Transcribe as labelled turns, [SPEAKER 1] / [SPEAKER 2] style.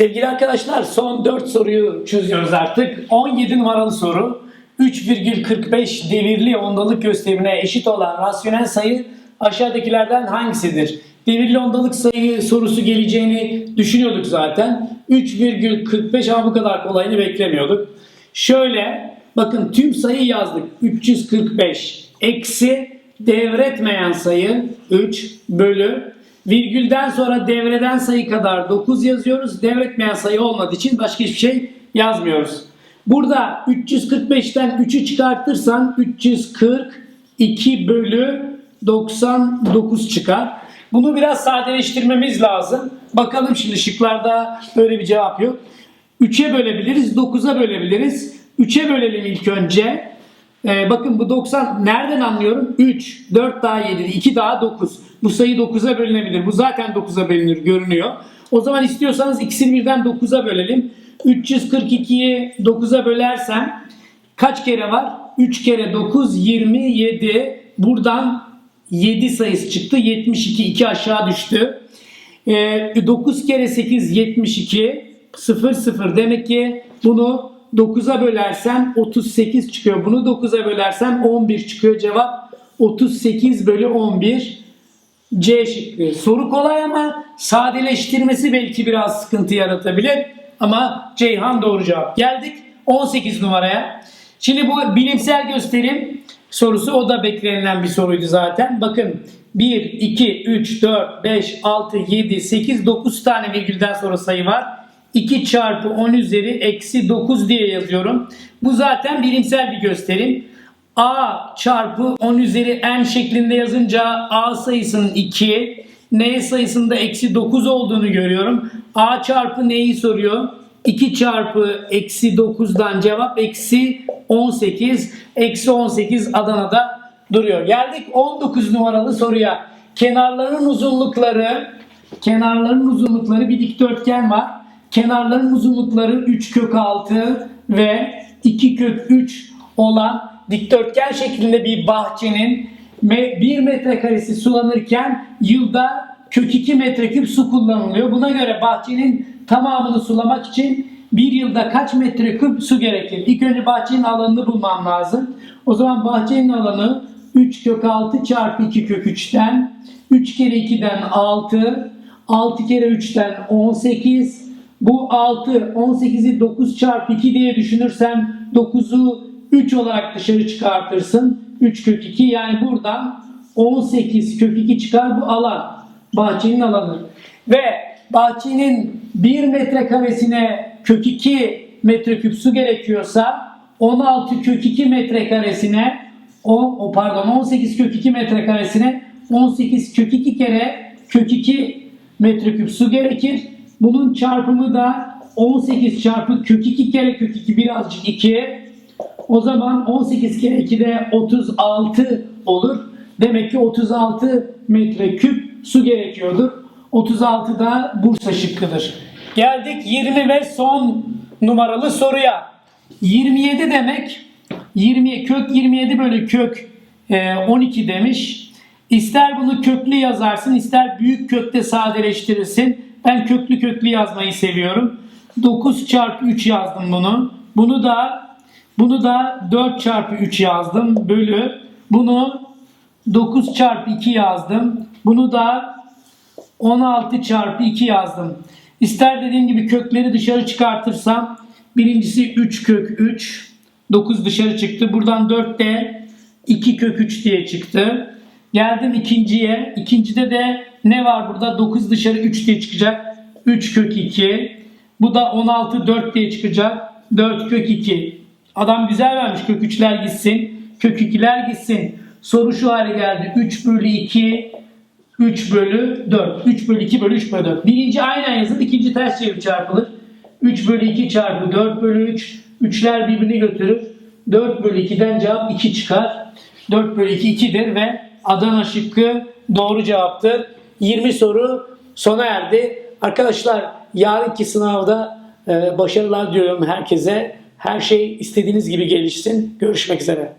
[SPEAKER 1] Sevgili arkadaşlar son 4 soruyu çözüyoruz artık. 17 numaralı soru. 3,45 devirli ondalık gösterimine eşit olan rasyonel sayı aşağıdakilerden hangisidir? Devirli ondalık sayı sorusu geleceğini düşünüyorduk zaten. 3,45 ama bu kadar kolayını beklemiyorduk. Şöyle bakın tüm sayı yazdık. 345 eksi devretmeyen sayı 3 bölü virgülden sonra devreden sayı kadar 9 yazıyoruz. Devretmeyen sayı olmadığı için başka hiçbir şey yazmıyoruz. Burada 345'ten 3'ü çıkartırsan 342 bölü 99 çıkar. Bunu biraz sadeleştirmemiz lazım. Bakalım şimdi şıklarda böyle bir cevap yok. 3'e bölebiliriz, 9'a bölebiliriz. 3'e bölelim ilk önce. Ee, bakın bu 90 nereden anlıyorum? 3, 4 daha 7, 2 daha 9. Bu sayı 9'a bölünebilir. Bu zaten 9'a bölünür görünüyor. O zaman istiyorsanız ikisini birden 9'a bölelim. 342'yi 9'a bölersem kaç kere var? 3 kere 9 27. Buradan 7 sayısı çıktı. 72 2 aşağı düştü. Ee, 9 kere 8 72 0 0 demek ki bunu 9'a bölersem 38 çıkıyor. Bunu 9'a bölersem 11 çıkıyor. Cevap 38 bölü 11. C şıkkı. Soru kolay ama sadeleştirmesi belki biraz sıkıntı yaratabilir. Ama Ceyhan doğru cevap. Geldik 18 numaraya. Şimdi bu bilimsel gösterim sorusu o da beklenilen bir soruydu zaten. Bakın 1, 2, 3, 4, 5, 6, 7, 8, 9 tane virgülden sonra sayı var. 2 çarpı 10 üzeri eksi 9 diye yazıyorum. Bu zaten bilimsel bir gösterim. A çarpı 10 üzeri n şeklinde yazınca A sayısının 2, N sayısında eksi 9 olduğunu görüyorum. A çarpı N'yi soruyor. 2 çarpı eksi 9'dan cevap eksi 18. Eksi 18 Adana'da duruyor. Geldik 19 numaralı soruya. Kenarların uzunlukları kenarların uzunlukları bir dikdörtgen var. Kenarların uzunlukları 3 kök 6 ve 2 kök 3 olan dikdörtgen şeklinde bir bahçenin 1 metrekaresi sulanırken yılda kök 2 metreküp su kullanılıyor. Buna göre bahçenin tamamını sulamak için bir yılda kaç metreküp su gerekir? İlk önce bahçenin alanını bulmam lazım. O zaman bahçenin alanı 3 kök 6 çarpı 2 kök 3'ten 3 kere 2'den 6 6 kere 3'ten 18 bu 6 18'i 9 çarpı 2 diye düşünürsem 9'u 3 olarak dışarı çıkartırsın. 3 kök 2 yani buradan 18 kök 2 çıkar bu alan. Bahçenin alanı. Ve bahçenin 1 metrekaresine kök 2 metreküp su gerekiyorsa 16 kök 2 metrekaresine o, o pardon 18 kök 2 metrekaresine 18 kök 2 kere kök 2 metreküp su gerekir. Bunun çarpımı da 18 çarpı kök 2 kere kök 2 birazcık 2. O zaman 18 kere 2 de 36 olur. Demek ki 36 metreküp su gerekiyordur. 36 da Bursa şıkkıdır. Geldik 20 ve son numaralı soruya. 27 demek 20 kök 27 bölü kök e, 12 demiş. İster bunu köklü yazarsın, ister büyük kökte sadeleştirirsin. Ben köklü köklü yazmayı seviyorum. 9 çarpı 3 yazdım bunu. Bunu da bunu da 4 çarpı 3 yazdım. Bölü. Bunu 9 çarpı 2 yazdım. Bunu da 16 çarpı 2 yazdım. İster dediğim gibi kökleri dışarı çıkartırsam birincisi 3 kök 3. 9 dışarı çıktı. Buradan 4 de 2 kök 3 diye çıktı. Geldim ikinciye. İkincide de ne var burada? 9 dışarı 3 diye çıkacak. 3 kök 2. Bu da 16 4 diye çıkacak. 4 kök 2. Adam güzel vermiş. Kök 3'ler gitsin. Kök 2'ler gitsin. Soru şu hale geldi. 3 bölü 2 3 bölü 4. 3 bölü 2 bölü 3 bölü 4. Birinci aynen yazılır. ikinci ters çevirip çarpılır. 3 bölü 2 çarpı 4 bölü 3. 3'ler birbirini götürür. 4 bölü 2'den cevap 2 çıkar. 4 bölü 2 2'dir ve Adana şıkkı doğru cevaptır. 20 soru sona erdi. Arkadaşlar yarınki sınavda e, başarılar diliyorum herkese. Her şey istediğiniz gibi gelişsin. Görüşmek üzere.